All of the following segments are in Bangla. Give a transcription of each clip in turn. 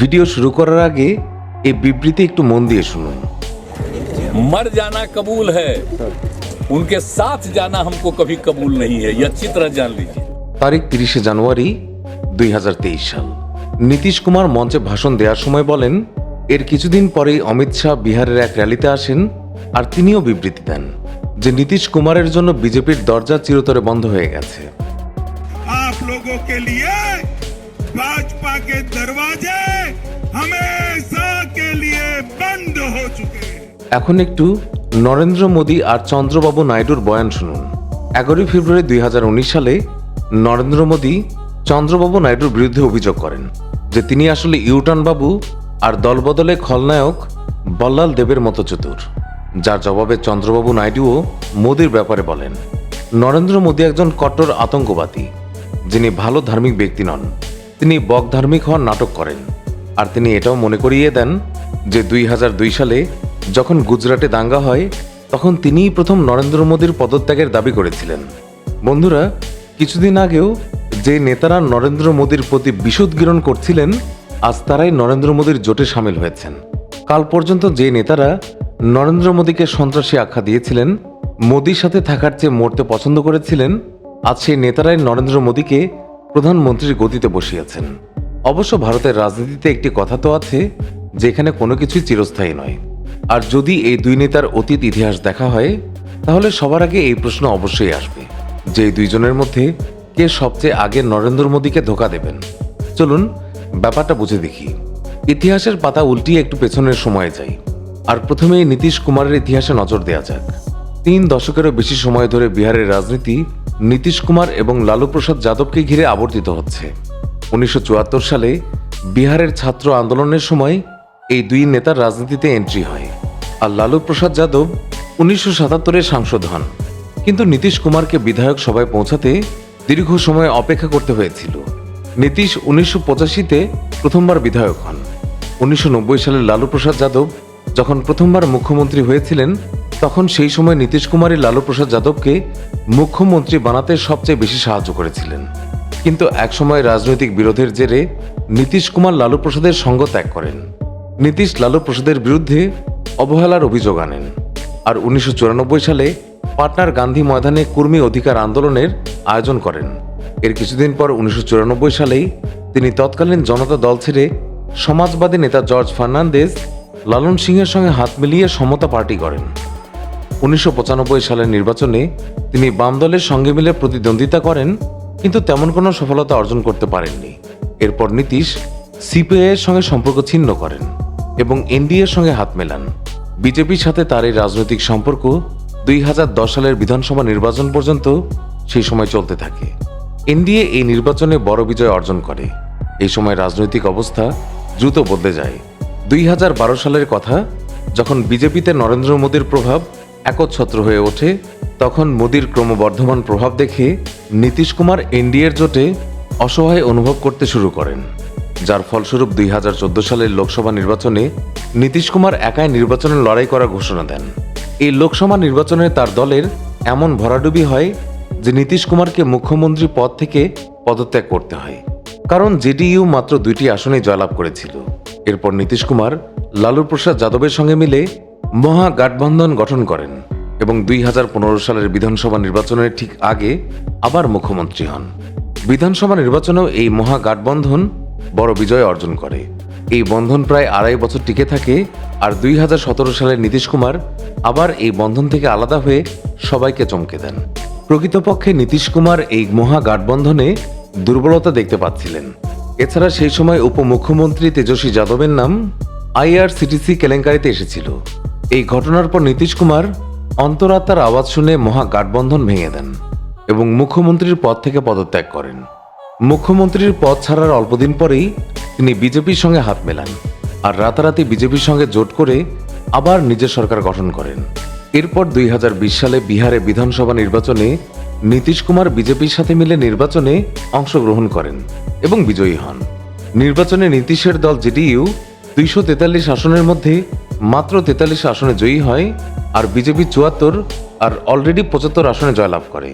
ভিডিও শুরু করার আগে এই বিবৃতি একটু মন দিয়ে শুনুন मर जाना कबूल है उनके साथ जाना हमको कभी कबूल नहीं है यह अच्छी तरह जान लीजिए তারিখ তিরিশে জানুয়ারি দুই সাল নীতিশ কুমার মঞ্চে ভাষণ দেওয়ার সময় বলেন এর কিছুদিন পরেই অমিত শাহ বিহারের এক র্যালিতে আসেন আর তিনিও বিবৃতি দেন যে নীতিশ কুমারের জন্য বিজেপির দরজা চিরতরে বন্ধ হয়ে গেছে आप लोगों के लिए भाजपा के दरवाजे हमेशा के लिए बंद हो चुके हैं এখন একটু নরেন্দ্র মোদী আর চন্দ্রবাবু নাইডুর বয়ান শুনুন এগারোই ফেব্রুয়ারি দুই সালে নরেন্দ্র মোদী চন্দ্রবাবু নাইডুর বিরুদ্ধে অভিযোগ করেন যে তিনি আসলে ইউটান বাবু আর দলবদলে খলনায়ক বল্লাল দেবের মতো চতুর যার জবাবে চন্দ্রবাবু নাইডুও মোদীর ব্যাপারে বলেন নরেন্দ্র মোদী একজন কট্টর আতঙ্কবাদী যিনি ভালো ধার্মিক ব্যক্তি নন তিনি বকধার্মিক হওয়ার নাটক করেন। আর তিনি এটাও মনে করিয়ে দেন যে দুই হাজার দুই সালে যখন গুজরাটে দাঙ্গা হয়, তখন তিনিই প্রথম নরেন্দ্র মোদীর পদত্যাগের দাবি করেছিলেন। বন্ধুরা, কিছুদিন আগেও যে নেতারা নরেন্দ্র মোদীর প্রতি বিশুদ্গীরণ করছিলেন, আজ তারাই নরেন্দ্র মোদীর জোটে সামিল হয়েছেন। কাল পর্যন্ত যে নেতারা নরেন্দ্র মোদীকে সন্ত্রাসী আখ্যা দিয়েছিলেন, মোদীর সাথে থাকার চেয়ে মরতে পছন্দ করেছিলেন, আজ সেই নেতারাই নরেন্দ্র মোদীকে প্রধানমন্ত্রীর গতিতে বসিয়েছেন। অবশ্য ভারতের রাজনীতিতে একটি কথা তো আছে, যেখানে কোনো কিছুই চিরস্থায়ী নয়। আর যদি এই দুই নেতার অতীত ইতিহাস দেখা হয়, তাহলে সবার আগে এই প্রশ্ন অবশ্যই আসবে, যে দুইজনের মধ্যে কে সবচেয়ে আগে নরেন্দ্র মোদীকে ধোকা দেবেন। চলুন, ব্যাপারটা বুঝে দেখি। ইতিহাসের পাতা উল্টিয়ে একটু পেছনের সময়ে যাই। আর প্রথমেই নীতিশ কুমারের ইতিহাসে নজর দেওয়া যাক। তিন দশকেরও বেশি সময় ধরে বিহারের রাজনীতি নীতিশ কুমার এবং লালু প্রসাদ যাদবকে ঘিরে আবর্তিত হচ্ছে। উনিশশো চুয়াত্তর সালে বিহারের ছাত্র আন্দোলনের সময় এই দুই নেতার রাজনীতিতে এন্ট্রি হয়। আর লালু প্রসাদ যাদব উনিশশো সাতাত্তরে সাংসদ হন। কিন্তু নীতিশ কুমারকে বিধায়ক সভায় পৌঁছাতে দীর্ঘ সময় অপেক্ষা করতে হয়েছিল। নীতিশ উনিশশো পঁচাশিতে প্রথমবার বিধায়ক হন। উনিশশো নব্বই সালে লালু প্রসাদ যাদব যখন প্রথমবার মুখ্যমন্ত্রী হয়েছিলেন তখন সেই সময় নীতিশ কুমারই লালু প্রসাদ যাদবকে মুখ্যমন্ত্রী বানাতে সবচেয়ে বেশি সাহায্য করেছিলেন। কিন্তু একসময় রাজনৈতিক বিরোধের জেরে নীতিশ কুমার লালু প্রসাদের সঙ্গ ত্যাগ করেন। নীতিশ লালু প্রসাদের বিরুদ্ধে অবহেলার অভিযোগ আনেন আর উনিশশো চুরানব্বই সালে পাটনার গান্ধী ময়দানে কর্মী অধিকার আন্দোলনের আয়োজন করেন। এর কিছুদিন পর উনিশশো চুরানব্বই সালেই তিনি তৎকালীন জনতা দল ছেড়ে সমাজবাদী নেতা জর্জ ফার্নান্দেজ লালন সিংয়ের সঙ্গে হাত মিলিয়ে সমতা পার্টি করেন উনিশশো সালের নির্বাচনে তিনি বাম দলের সঙ্গে মিলে প্রতিদ্বন্দ্বিতা করেন, কিন্তু তেমন কোনো সফলতা অর্জন করতে পারেননি। এরপর নীতিশ সিপিআই এর সঙ্গে সম্পর্ক ছিন্ন করেন এবং এনডিএর সঙ্গে হাত মেলান। বিজেপির সাথে তার এই রাজনৈতিক সম্পর্ক দুই হাজার দশ সালের বিধানসভা নির্বাচন পর্যন্ত সেই সময় চলতে থাকে। এনডিএ এই নির্বাচনে বড় বিজয় অর্জন করে। এই সময় রাজনৈতিক অবস্থা দ্রুত বদলে যায়। দুই হাজার বারো সালের কথা যখন বিজেপিতে নরেন্দ্র মোদীর প্রভাব একচ্ছত্র হয়ে ওঠে, তখন মোদীর ক্রমবর্ধমান প্রভাব দেখে নীতিশ কুমার এনডিএর জোটে অসহায় অনুভব করতে শুরু করেন। যার ফলস্বরূপ দুই হাজার চোদ্দ সালের লোকসভা নির্বাচনে নীতিশ কুমার একাই নির্বাচনে লড়াই করার ঘোষণা দেন। এই লোকসভা নির্বাচনে তার দলের এমন ভরাডুবি হয় যে নীতিশ কুমারকে মুখ্যমন্ত্রী পদ থেকে পদত্যাগ করতে হয়। কারণ জেডিইউ মাত্র দুইটি আসনে জয়লাভ করেছিল। এরপর নীতিশ কুমার লালু প্রসাদ যাদবের সঙ্গে মিলে মহা গাঠবন্ধন গঠন করেন এবং দুই হাজার পনেরো সালের বিধানসভা নির্বাচনের ঠিক আগে আবার মুখ্যমন্ত্রী হন। বিধানসভা নির্বাচনেও এই মহা গাঠবন্ধন বড় বিজয় অর্জন করে। এই বন্ধন প্রায় আড়াই বছর টিকে থাকে আর দুই সালের নীতিশ কুমার আবার এই বন্ধন থেকে আলাদা হয়ে সবাইকে চমকে দেন। প্রকৃতপক্ষে নীতিশ কুমার এই মহা গাঠবন্ধনে দুর্বলতা দেখতে পাচ্ছিলেন। এছাড়া সেই সময় উপমুখ্যমন্ত্রী তেজস্বী যাদবের নাম আইআরসিটিসি কেলেঙ্কারিতে এসেছিল। এই ঘটনার পর নীতিশ কুমার অন্তরাত্মার আওয়াজ শুনে মহা গাঠবন্ধন ভেঙে দেন এবং মুখ্যমন্ত্রীর পদ থেকে পদত্যাগ করেন। মুখ্যমন্ত্রীর পদ ছাড়ার অল্পদিন পরেই তিনি বিজেপির সঙ্গে হাত মেলান আর রাতারাতি বিজেপির সঙ্গে জোট করে আবার নিজের সরকার গঠন করেন। এরপর দুই হাজার বিশ সালে বিহারে বিধানসভা নির্বাচনে নীতিশ কুমার বিজেপির সাথে মিলে নির্বাচনে অংশগ্রহণ করেন এবং বিজয়ী হন। নির্বাচনে নীতিশের দল জেডিইউ দুইশো তেতাল্লিশ আসনের মধ্যে মাত্র তেতাল্লিশ আসনে জয়ী হয় আর বিজেপি চুয়াত্তর আর অলরেডি পঁচাত্তর আসনে জয়লাভ করে।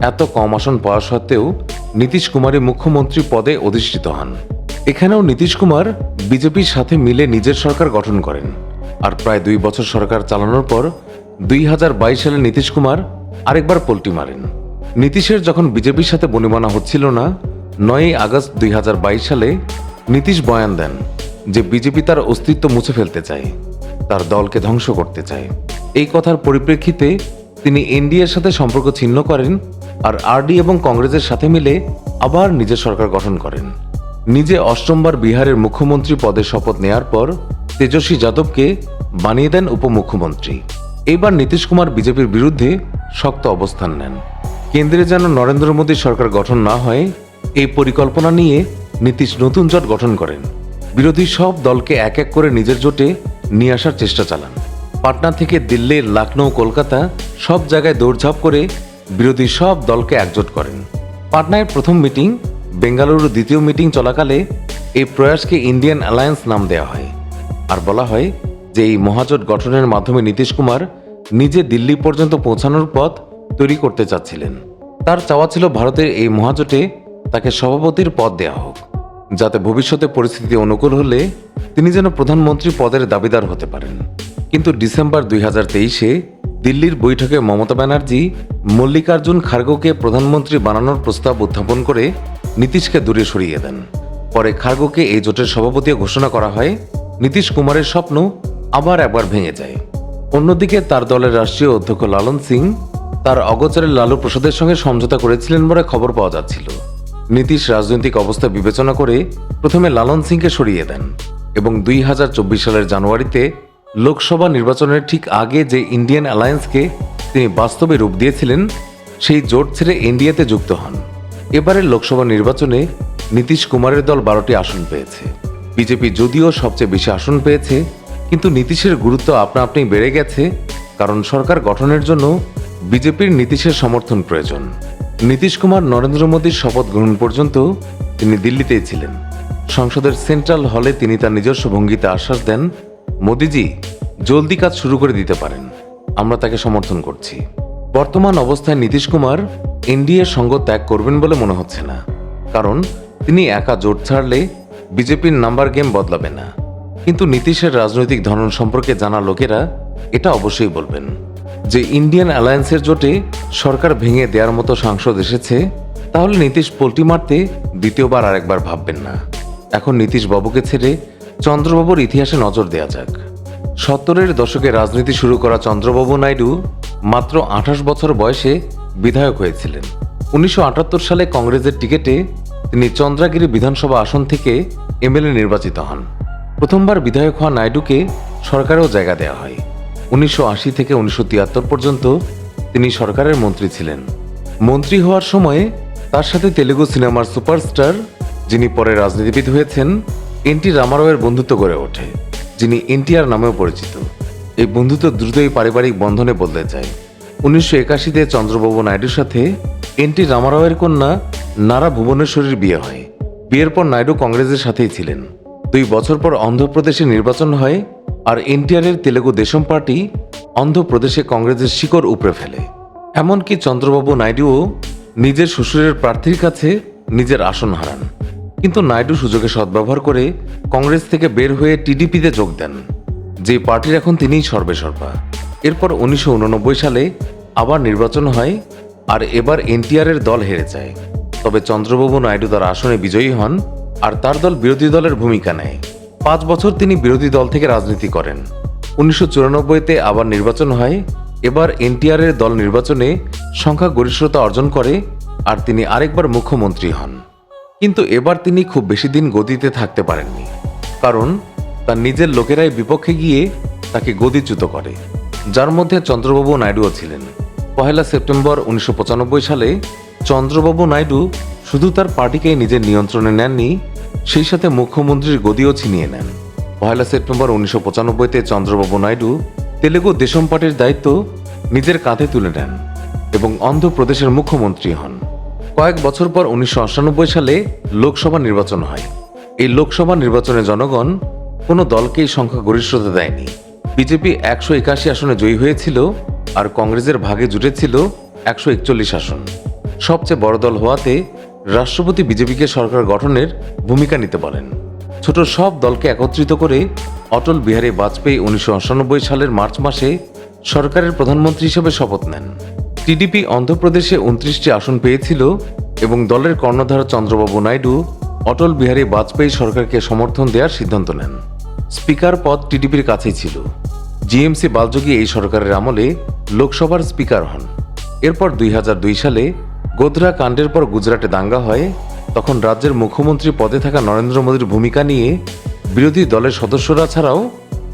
এত কম আসন পাওয়া সত্ত্বেও নীতিশ কুমারী মুখ্যমন্ত্রী পদে অধিষ্ঠিত হন। এখানেও নীতিশ কুমার বিজেপির সাথে মিলে নিজের সরকার গঠন করেন। আর প্রায় দুই বছর সরকার চালানোর পর দুই হাজার বাইশ সালে নীতিশ কুমার আরেকবার পল্টি মারেন। নীতিশের যখন বিজেপির সাথে বনিবনা হচ্ছিল না, নয়ই আগস্ট দুই হাজার বাইশ সালে নীতিশ বয়ান দেন যে বিজেপি তার অস্তিত্ব মুছে ফেলতে চায়। তার দলকে ধ্বংস করতে চায়। এই কথার পরিপ্রেক্ষিতে তিনি এনডিএর সাথে সম্পর্ক ছিন্ন করেন আর আরডি এবং কংগ্রেসের সাথে মিলে আবার নিজের সরকার গঠন করেন। নিজে অষ্টমবার বিহারের মুখ্যমন্ত্রী পদে শপথ নেয়ার পর তেজস্বী যাদবকে বানিয়ে দেন উপমুখ্যমন্ত্রী। এবার নীতিশ কুমার বিজেপির বিরুদ্ধে শক্ত অবস্থান নেন। কেন্দ্রে যেন নরেন্দ্র মোদী সরকার গঠন না হয়, এই পরিকল্পনা নিয়ে নীতিশ নতুন জোট গঠন করেন। বিরোধী সব দলকে এক এক করে নিজের জোটে নিয়ে আসার চেষ্টা চালান। পাটনা থেকে দিল্লি লখনৌ কলকাতা সব জায়গায় দৌড়ঝাঁপ করে বিরোধী সব দলকে একজোট করেন। পাটনায় প্রথম মিটিং বেঙ্গালুরু দ্বিতীয় মিটিং চলাকালে এই প্রয়াসকে ইন্ডিয়ান অ্যালায়েন্স নাম দেওয়া হয়। আর বলা হয় যে এই মহাজোট গঠনের মাধ্যমে নীতিশ কুমার নিজে দিল্লি পর্যন্ত পৌঁছানোর পথ তৈরি করতে চাচ্ছিলেন। তার চাওয়া ছিল ভারতের এই মহাজোটে তাকে সভাপতির পদ দেওয়া হোক। যাতে ভবিষ্যতে পরিস্থিতি অনুকূল হলে তিনি যেন প্রধানমন্ত্রী পদের দাবিদার হতে পারেন। কিন্তু ডিসেম্বর দুই হাজার তেইশে দিল্লির বৈঠকে মমতা ব্যানার্জি মল্লিকার্জুন খার্গোকে প্রধানমন্ত্রী বানানোর প্রস্তাব উত্থাপন করে নীতিশকে দূরে সরিয়ে দেন। পরে খার্গোকে এই জোটের সভাপতি ঘোষণা করা হয়, নীতিশ কুমারের স্বপ্ন আবার একবার ভেঙে যায়। অন্যদিকে তার দলের রাষ্ট্রীয় অধ্যক্ষ লালন সিং তার অগোচরের লালু প্রসাদের সঙ্গে সমঝোতা করেছিলেন বলে খবর পাওয়া যাচ্ছিল। নীতিশ রাজনৈতিক অবস্থা বিবেচনা করে প্রথমে লালন সিংকে সরিয়ে দেন এবং দুই হাজার চব্বিশ সালের জানুয়ারিতে লোকসভা নির্বাচনের ঠিক আগে যে ইন্ডিয়ান অ্যালায়েন্সকে তিনি বাস্তবে রূপ দিয়েছিলেন, সেই জোট ছেড়ে ইন্ডিয়াতে যুক্ত হন। এবারের লোকসভা নির্বাচনে নীতিশ কুমারের দল বারোটি আসন পেয়েছে। বিজেপি যদিও সবচেয়ে বেশি আসন পেয়েছে, কিন্তু নীতিশের গুরুত্ব আপনা আপনি বেড়ে গেছে, কারণ সরকার গঠনের জন্য বিজেপির নীতিশের সমর্থন প্রয়োজন। নীতিশ কুমার নরেন্দ্র মোদীর শপথ গ্রহণ পর্যন্ত তিনি দিল্লিতেই ছিলেন। সংসদের সেন্ট্রাল হলে তিনি তার নিজস্ব ভঙ্গিতে আশ্বাস দেন, মোদিজি, জলদি কাজ শুরু করে দিতে পারেন। আমরা তাকে সমর্থন করছি। বর্তমান অবস্থায় নীতিশ কুমার এনডিএ সঙ্গ ত্যাগ করবেন বলে মনে হচ্ছে না। কারণ তিনি একা জোট ছাড়লে বিজেপির নাম্বার গেম বদলাবে না। কিন্তু নীতিশের রাজনৈতিক ধরন সম্পর্কে জানা লোকেরা এটা অবশ্যই বলবেন। যে ইন্ডিয়ান অ্যালায়েন্সের জোটে সরকার ভেঙে দেওয়ার মতো সাংসদ এসেছে, তাহলে নীতিশ পোল্টি মারতে দ্বিতীয়বার আরেকবার ভাববেন না। এখন নীতিশ বাবুকে ছেড়ে চন্দ্রবাবুর ইতিহাসে নজর দেওয়া যাক। সত্তরের দশকে রাজনীতি শুরু করা চন্দ্রবাবু নাইডু মাত্র আঠাশ বছর বয়সে বিধায়ক হয়েছিলেন। উনিশশো আটাত্তর সালে কংগ্রেসের টিকিটে তিনি চন্দ্রাগিরি বিধানসভা আসন থেকে এমএলএ নির্বাচিত হন। প্রথমবার বিধায়ক হওয়া নাইডুকে সরকারেও জায়গা দেওয়া হয়। উনিশশো আশি থেকে উনিশশো তিয়াত্তর পর্যন্ত তিনি সরকারের মন্ত্রী ছিলেন। মন্ত্রী হওয়ার সময়ে তার সাথে তেলেগু সিনেমার সুপারস্টার, যিনি পরে রাজনীতিবিদ হয়েছেন এনটি রামারাওয়ের বন্ধুত্ব গড়ে ওঠে, যিনি এনটিআর নামেও পরিচিত। এই বন্ধুত্ব দ্রুতই পারিবারিক বন্ধনে বদলে যায়। উনিশশো একাশিতে চন্দ্রবাবু নাইডুর সাথে এনটি রামারাওয়ের কন্যা নারা ভুবনেশ্বরীর বিয়ে হয়। বিয়ের পর নাইডু কংগ্রেসের সাথেই ছিলেন। দুই বছর পর অন্ধ্রপ্রদেশে নির্বাচন হয় আর এনটিআরের তেলেগু দেশম পার্টি অন্ধ্রপ্রদেশে কংগ্রেসের শিকড় উপড়ে ফেলে। এমনকি চন্দ্রবাবু নাইডুও নিজের শ্বশুরের প্রার্থীর কাছে নিজের আসন হারান। কিন্তু নাইডু সুযোগে সদ্ব্যবহার করে কংগ্রেস থেকে বের হয়ে টিডিপিতে যোগ দেন। যে পার্টির এখন তিনিই সর্বেসর্বা এরপর উনিশশো উননব্বই সালে আবার নির্বাচন হয় আর এবার এনটিআর এর দল হেরে যায়। তবে চন্দ্রবাবু নাইডু তার আসনে বিজয়ী হন আর তার দল বিরোধী দলের ভূমিকা নেয়। পাঁচ বছর তিনি বিরোধী দল থেকে রাজনীতি করেন। উনিশশো চুরানব্বইতে আবার নির্বাচন হয়। এবার এনটিআর এর দল নির্বাচনে সংখ্যাগরিষ্ঠতা অর্জন করে আর তিনি আরেকবার মুখ্যমন্ত্রী হন। কিন্তু এবার তিনি খুব বেশি দিন গদিতে থাকতে পারেননি। কারণ তার নিজের লোকেরাই বিপক্ষে গিয়ে তাকে গদিচ্যুত করে। যার মধ্যে চন্দ্রবাবু নাইডুও ছিলেন। পহেলা সেপ্টেম্বর উনিশশো পঁচানব্বই সালে চন্দ্রবাবু নাইডু শুধু তার পার্টিকেই নিজের নিয়ন্ত্রণে নেননি, সেই সাথে মুখ্যমন্ত্রীর গদিও ছিনিয়ে নেন। পহেলা সেপ্টেম্বর উনিশশো পঁচানব্বইতে চন্দ্রবাবু নাইডু তেলেগু দেশম পার্টির দায়িত্ব নিজের কাঁধে তুলে নেন এবং অন্ধ্রপ্রদেশের মুখ্যমন্ত্রী হন। কয়েক বছর পর উনিশশো আটানব্বই সালে লোকসভা নির্বাচন হয়। এই লোকসভা নির্বাচনে জনগণ কোনো দলকেই সংখ্যাগরিষ্ঠতা দেয়নি। বিজেপি একশো একাশি আসনে জয়ী হয়েছিল আর কংগ্রেসের ভাগে জুটেছিল একশো একচল্লিশ আসন। সবচেয়ে বড় দল হওয়াতে রাষ্ট্রপতি বিজেপিকে সরকার গঠনের ভূমিকা নিতে বলেন। ছোট সব দলকে একত্রিত করে অটল বিহারী বাজপেয়ী উনিশশো আটানব্বই সালের মার্চ মাসে সরকারের প্রধানমন্ত্রী হিসেবে শপথ নেন। টিডিপি অন্ধ্রপ্রদেশে উনত্রিশটি আসন পেয়েছিল এবং দলের কর্ণধার চন্দ্রবাবু নাইডু অটল বিহারী বাজপেয়ী সরকারকে সমর্থন দেওয়ার সিদ্ধান্ত নেন। স্পিকার পদ টিডিপির কাছেই ছিল। জিএমসি বালযোগী এই সরকারের আমলে লোকসভার স্পিকার হন। এরপর দুই হাজার দুই সালে গোধরা কাণ্ডের পর গুজরাটে দাঙ্গা হয়, তখন রাজ্যের মুখ্যমন্ত্রী পদে থাকা নরেন্দ্র মোদীর ভূমিকা নিয়ে বিরোধী দলের সদস্যরা ছাড়াও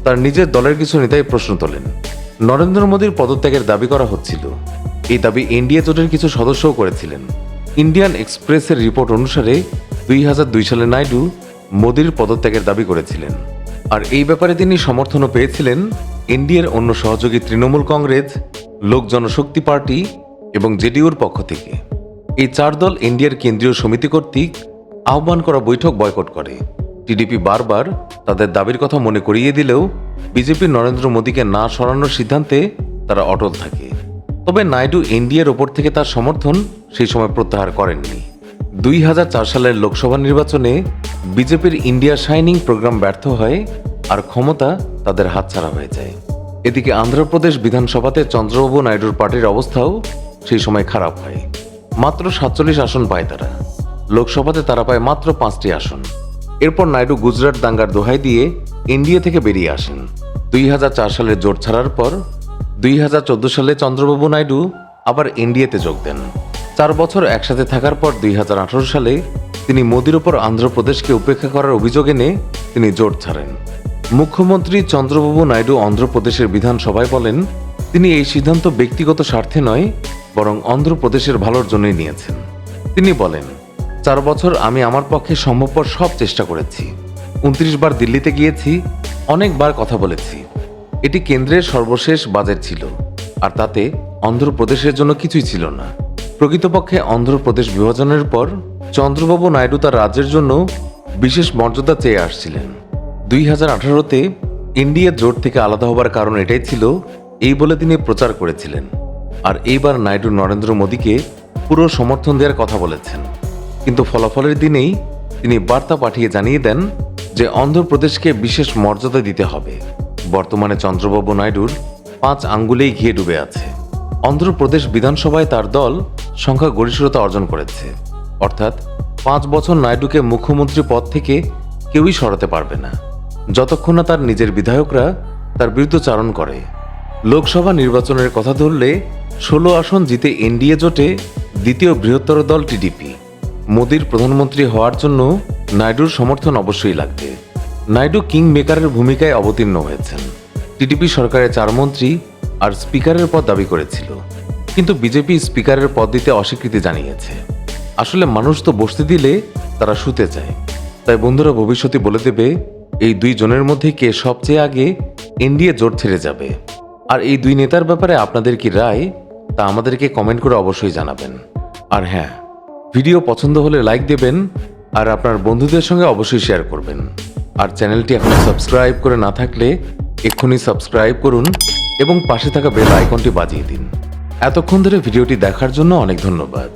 তার নিজের দলের কিছু নেতাই প্রশ্ন তোলেন। নরেন্দ্র মোদীর পদত্যাগের দাবি করা হচ্ছিল। এই দাবি এনডিএ জোটের কিছু সদস্যও করেছিলেন। ইন্ডিয়ান এক্সপ্রেসের রিপোর্ট অনুসারে দুই হাজার দুই সালে নাইডু মোদীর পদত্যাগের দাবি করেছিলেন। আর এই ব্যাপারে তিনি সমর্থনও পেয়েছিলেন এনডিএর অন্য সহযোগী তৃণমূল কংগ্রেস, লোক জনশক্তি পার্টি এবং জেডিইউর পক্ষ থেকে এই চার দল এনডিএর কেন্দ্রীয় সমিতি কর্তৃক আহ্বান করা বৈঠক বয়কট করে। টিডিপি বারবার তাদের দাবির কথা মনে করিয়ে দিলেও বিজেপি নরেন্দ্র মোদীকে না সরানোর সিদ্ধান্তে তারা অটল থাকে। তবে নাইডু এনডিএর ওপর থেকে তার সমর্থন সেই সময় প্রত্যাহার করেননি। দুই হাজার চার সালের লোকসভা নির্বাচনে বিজেপির ইন্ডিয়া শাইনিং প্রোগ্রাম ব্যর্থ হয় আর ক্ষমতা তাদের হাতছাড়া হয়ে যায়। এদিকে অন্ধ্রপ্রদেশ বিধানসভাতে চন্দ্রবাবু নাইডুর পার্টির অবস্থাও সেই সময় খারাপ হয়। মাত্র সাতচল্লিশ আসন পায় তারা। লোকসভাতে তারা পায় মাত্র পাঁচটি আসন। এরপর নাইডু গুজরাট দাঙ্গার দোহাই দিয়ে এনডিএ থেকে বেরিয়ে আসেন। দুই হাজার চার সালে জোট ছাড়ার পর দুই হাজার চোদ্দ সালে চন্দ্রবাবু নাইডু আবার এনডিএতে যোগ দেন। চার বছর একসাথে থাকার পর দুই হাজার আঠারো সালে তিনি মোদির ওপর অন্ধ্রপ্রদেশকে উপেক্ষা করার অভিযোগ এনে তিনি জোট ছাড়েন। মুখ্যমন্ত্রী চন্দ্রবাবু নাইডু অন্ধ্রপ্রদেশের বিধানসভায় বলেন, তিনি এই সিদ্ধান্ত ব্যক্তিগত স্বার্থে নয় বরং অন্ধ্রপ্রদেশের ভালোর জন্যই নিয়েছেন। তিনি বলেন, চার বছর আমি আমার পক্ষে সম্ভবপর সব চেষ্টা করেছি। উনত্রিশ বার দিল্লিতে গিয়েছি অনেকবার কথা বলেছি। এটি কেন্দ্রের সর্বশেষ বাজেট ছিল, আর তাতে অন্ধ্রপ্রদেশের জন্য কিছুই ছিল না। প্রকৃতপক্ষে অন্ধ্রপ্রদেশ বিভাজনের পর চন্দ্রবাবু নাইডু তার রাজ্যের জন্য বিশেষ মর্যাদা চেয়ে আসছিলেন। দুই হাজার আঠারোতে ইন্ডিয়া জোট থেকে আলাদা হবার কারণ এটাই ছিল, এই বলে তিনি প্রচার করেছিলেন। আর এইবার নাইডু নরেন্দ্র মোদীকে পুরো সমর্থন দেওয়ার কথা বলেছেন। কিন্তু ফলাফলের দিনেই তিনি বার্তা পাঠিয়ে জানিয়ে দেন যে অন্ধ্রপ্রদেশকে বিশেষ মর্যাদা দিতে হবে। বর্তমানে চন্দ্রবাবু নাইডুর পাঁচ আঙ্গুলেই ঘিয়ে ডুবে আছে। অন্ধ্রপ্রদেশ বিধানসভায় তার দল সংখ্যা সংখ্যাগরিষ্ঠতা অর্জন করেছে। অর্থাৎ পাঁচ বছর নাইডুকে মুখ্যমন্ত্রী পদ থেকে কেউই সরাতে পারবে না। যতক্ষণ না তার নিজের বিধায়করা তার বিরুদ্ধচারণ করে। লোকসভা নির্বাচনের কথা ধরলে ষোলো আসন জিতে এনডিএ জোটে দ্বিতীয় বৃহত্তর দল টিডিপি। মোদীর প্রধানমন্ত্রী হওয়ার জন্য নাইডুর সমর্থন অবশ্যই লাগবে। নাইডু কিং মেকারের ভূমিকায় অবতীর্ণ হয়েছেন। টিডিপি সরকারের চার মন্ত্রী আর স্পিকারের পদ দাবি করেছিল। কিন্তু বিজেপি স্পিকারের পদ দিতে অস্বীকৃতি জানিয়েছে। আসলে মানুষ তো বসতে দিলে তারা শুতে চায়। তাই বন্ধুরা ভবিষ্যতে বলে দেবে, এই দুই জনের মধ্যে কে সবচেয়ে আগে এনডিএ জোট ছেড়ে যাবে। আর এই দুই নেতার ব্যাপারে আপনাদের কি রায়? তা আমাদেরকে কমেন্ট করে অবশ্যই জানাবেন। আর হ্যাঁ ভিডিও পছন্দ হলে লাইক দেবেন আর আপনার বন্ধুদের সঙ্গে অবশ্যই শেয়ার করবেন। আর চ্যানেলটি এখন সাবস্ক্রাইব করে না থাকলে এক্ষুনি সাবস্ক্রাইব করুন এবং পাশে থাকা বেল আইকনটি বাজিয়ে দিন। এতক্ষণ ধরে ভিডিওটি দেখার জন্য অনেক ধন্যবাদ।